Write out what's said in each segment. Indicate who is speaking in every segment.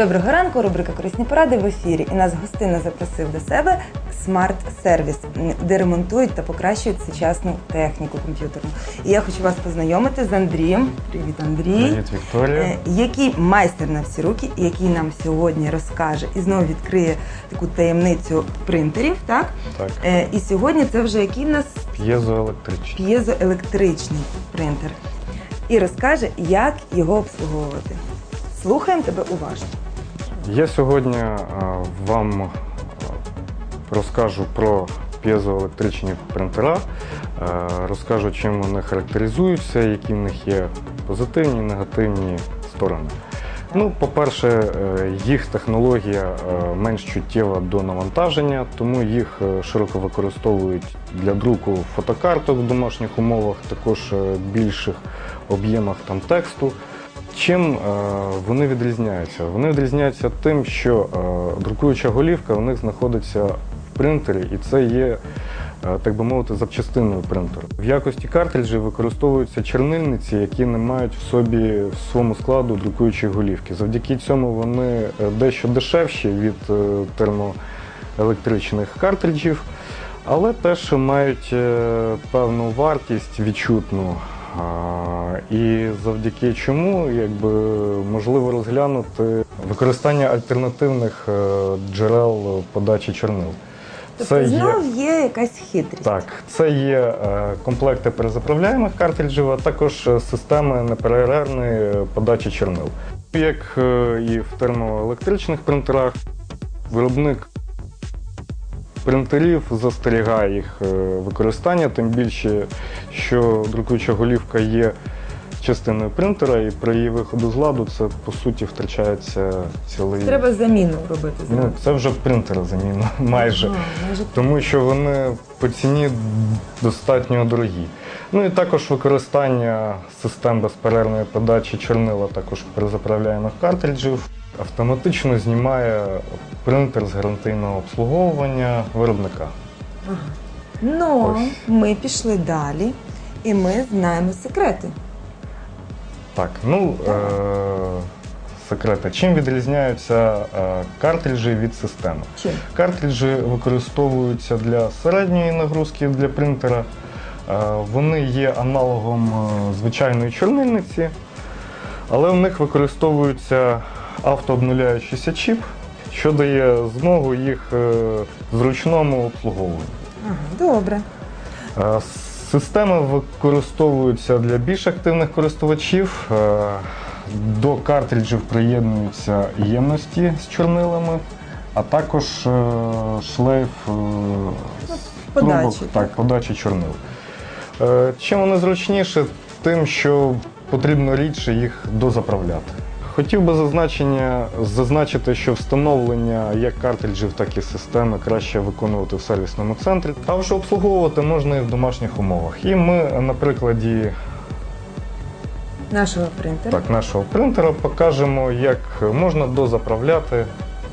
Speaker 1: Доброго ранку, рубрика Корисні поради в ефірі. І нас гостина запросив до себе Smart Service, де ремонтують та покращують сучасну техніку комп'ютерну. І я хочу вас познайомити з Андрієм. Привіт, Андрій.
Speaker 2: Привіт, Вікторія.
Speaker 1: Е, Який майстер на всі руки, який нам сьогодні розкаже і знову відкриє таку таємницю принтерів, так?
Speaker 2: Так,
Speaker 1: Е, І сьогодні це вже який в нас
Speaker 2: п'єзоелектричний.
Speaker 1: п'єзоелектричний принтер. І розкаже, як його обслуговувати. Слухаємо тебе уважно.
Speaker 2: Я сьогодні е, вам е, розкажу про п'єзоелектричні принтера, е, розкажу, чим вони характеризуються, які в них є позитивні, негативні сторони. Ну, по-перше, їх технологія менш чуттєва до навантаження, тому їх широко використовують для друку фотокарток в домашніх умовах, також більших об'ємах там тексту. Чим е, вони відрізняються? Вони відрізняються тим, що е, друкуюча голівка у них знаходиться в принтері, і це є, е, так би мовити, запчастиною принтеру. В якості картриджів використовуються чернильниці, які не мають в собі в своєму складу друкуючої голівки. Завдяки цьому вони дещо дешевші від термоелектричних картриджів, але теж мають певну вартість відчутну. І завдяки чому якби можливо розглянути використання альтернативних е, джерел подачі чорнил.
Speaker 1: Тобто знов є якась хитрість.
Speaker 2: Так, це є е, комплекти перезаправляємих картриджів, а також е, системи неперервної подачі чорнил. Як і в термоелектричних принтерах, виробник принтерів застерігає їх використання, тим більше, що друкуюча голівка є частиною принтера, і при її виходу з ладу це по суті втрачається цілий.
Speaker 1: Треба заміну робити
Speaker 2: Ну, це вже принтера заміна майже
Speaker 1: Ага, майже
Speaker 2: тому що вони по ціні достатньо дорогі. Ну і також використання систем безперервної подачі чорнила також при заправляємих картриджів автоматично знімає принтер з гарантийного обслуговування виробника.
Speaker 1: Ну,
Speaker 2: Ось.
Speaker 1: ми пішли далі, і ми знаємо секрети.
Speaker 2: Так, ну е- секрети. Чим відрізняються е- картриджі від системи?
Speaker 1: Чим?
Speaker 2: Картриджі використовуються для середньої нагрузки для принтера. Е, Вони є аналогом е, звичайної чорнильниці, але в них використовується автообнуляючийся чіп, що дає змогу їх е, зручному обслуговуванню.
Speaker 1: Добре.
Speaker 2: Е, Системи використовуються для більш активних користувачів. Е, До картриджів приєднуються ємності з чорнилами, а також е, шлейф е,
Speaker 1: подачі,
Speaker 2: трубок, так, подачі чорнил. Е, Чим вони зручніші, тим, що потрібно рідше їх дозаправляти. Хотів би зазначення, зазначити, що встановлення як картриджів, так і системи краще виконувати в сервісному центрі. А вже обслуговувати можна і в домашніх умовах. І ми на прикладі
Speaker 1: Нашого принтера.
Speaker 2: так, нашого принтера покажемо, як можна дозаправляти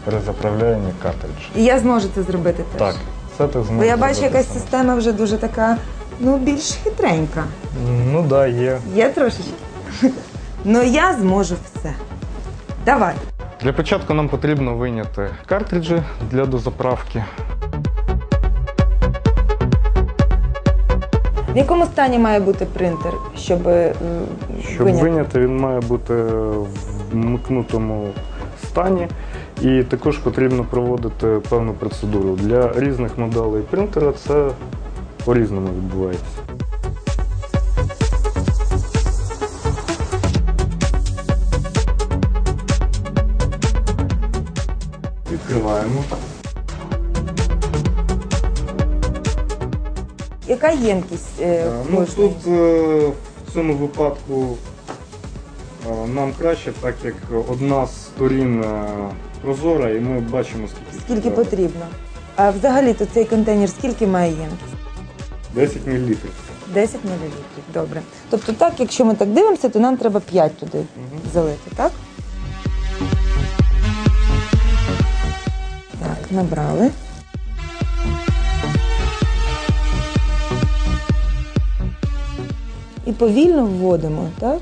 Speaker 2: перезаправляємі картриджі.
Speaker 1: І я зможу це зробити теж.
Speaker 2: Так, це ти зможеш.
Speaker 1: Бо я бачу, якась
Speaker 2: сама.
Speaker 1: система вже дуже така, ну, більш хитренька.
Speaker 2: Ну так, да, є.
Speaker 1: Є трошечки. Ну я зможу все. Давай.
Speaker 2: Для початку нам потрібно вийняти картриджі для дозаправки.
Speaker 1: В якому стані має бути принтер, щоб, м,
Speaker 2: Щоб
Speaker 1: виняти?
Speaker 2: виняти, він має бути в вмикнутому стані. І також потрібно проводити певну процедуру. Для різних моделей принтера це по-різному відбувається. Відкриваємо.
Speaker 1: Яка ємкість е,
Speaker 2: Ну,
Speaker 1: кожної?
Speaker 2: тут е, в цьому випадку е, нам краще, так як одна з сторін е, прозора, і ми бачимо скільки.
Speaker 1: Скільки
Speaker 2: треба.
Speaker 1: потрібно? А взагалі то цей контейнер скільки має ємкість?
Speaker 2: 10 мл.
Speaker 1: 10 мл. Добре. Тобто так, якщо ми так дивимося, то нам треба 5 туди залити, так? Так, набрали. І повільно вводимо, так?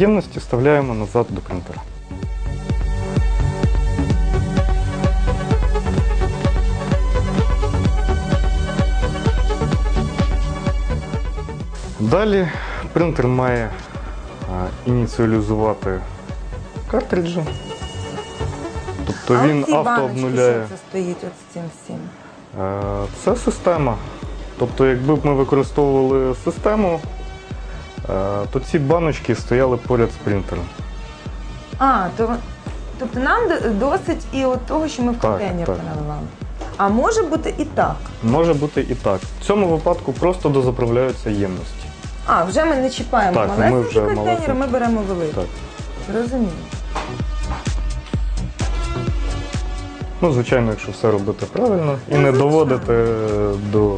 Speaker 2: Ємності вставляємо назад до принтера. Далі принтер має ініціалізувати картриджі. Тобто
Speaker 1: а
Speaker 2: він
Speaker 1: оці
Speaker 2: авто.
Speaker 1: Що це стоїть от з цим всім?
Speaker 2: Це система. Тобто, якби б ми використовували систему, е, то ці баночки стояли поряд з принтером.
Speaker 1: А, то, тобто нам досить і от того, що ми в
Speaker 2: Так,
Speaker 1: контейнер
Speaker 2: так.
Speaker 1: поналивали. А може бути і так.
Speaker 2: Може бути і так. В цьому випадку просто дозаправляються ємності.
Speaker 1: А, вже ми не чіпаємо
Speaker 2: Так, ми
Speaker 1: малесенький
Speaker 2: вже
Speaker 1: контейнер,
Speaker 2: малесенький.
Speaker 1: ми беремо великий.
Speaker 2: Так.
Speaker 1: Зрозуміло.
Speaker 2: Ну, звичайно, якщо все робити правильно і
Speaker 1: Ну,
Speaker 2: не
Speaker 1: звичайно.
Speaker 2: доводити е, до.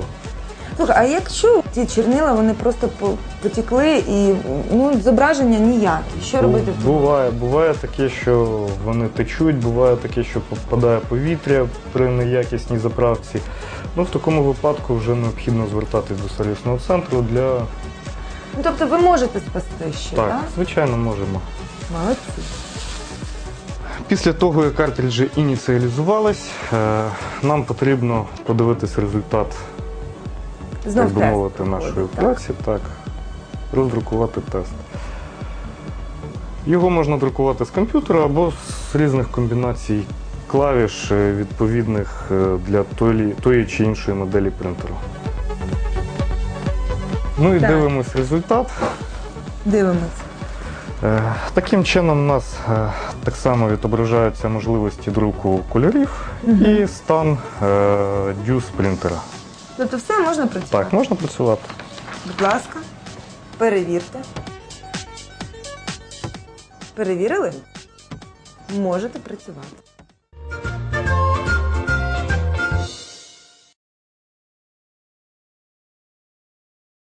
Speaker 1: Слухай, а якщо ті чорнила вони просто по- потекли і ну, зображення ніяке, що робити? в тому?
Speaker 2: Буває, буває таке, що вони течуть, буває таке, що попадає повітря при неякісній заправці. Ну, в такому випадку вже необхідно звертатись до сервісного центру для.
Speaker 1: Ну, тобто ви можете спасти ще,
Speaker 2: Так,
Speaker 1: так?
Speaker 2: звичайно, можемо.
Speaker 1: Молодці.
Speaker 2: Після того, як картриджі ініціалізувались, е, нам потрібно подивитись результат,
Speaker 1: Знов
Speaker 2: так би
Speaker 1: тест
Speaker 2: мовити, нашої
Speaker 1: так?
Speaker 2: праці, так, роздрукувати тест. Його можна друкувати з комп'ютера або з різних комбінацій клавіш е, відповідних е, для тої, тої чи іншої моделі принтеру. Ну і
Speaker 1: Так.
Speaker 2: дивимось результат.
Speaker 1: Дивимось.
Speaker 2: Е, Таким чином у нас е, так само відображаються можливості друку кольорів і стан е, дюз принтера.
Speaker 1: Тобто все можна працювати?
Speaker 2: Так, можна працювати.
Speaker 1: Будь ласка, перевірте. Перевірили? Можете працювати.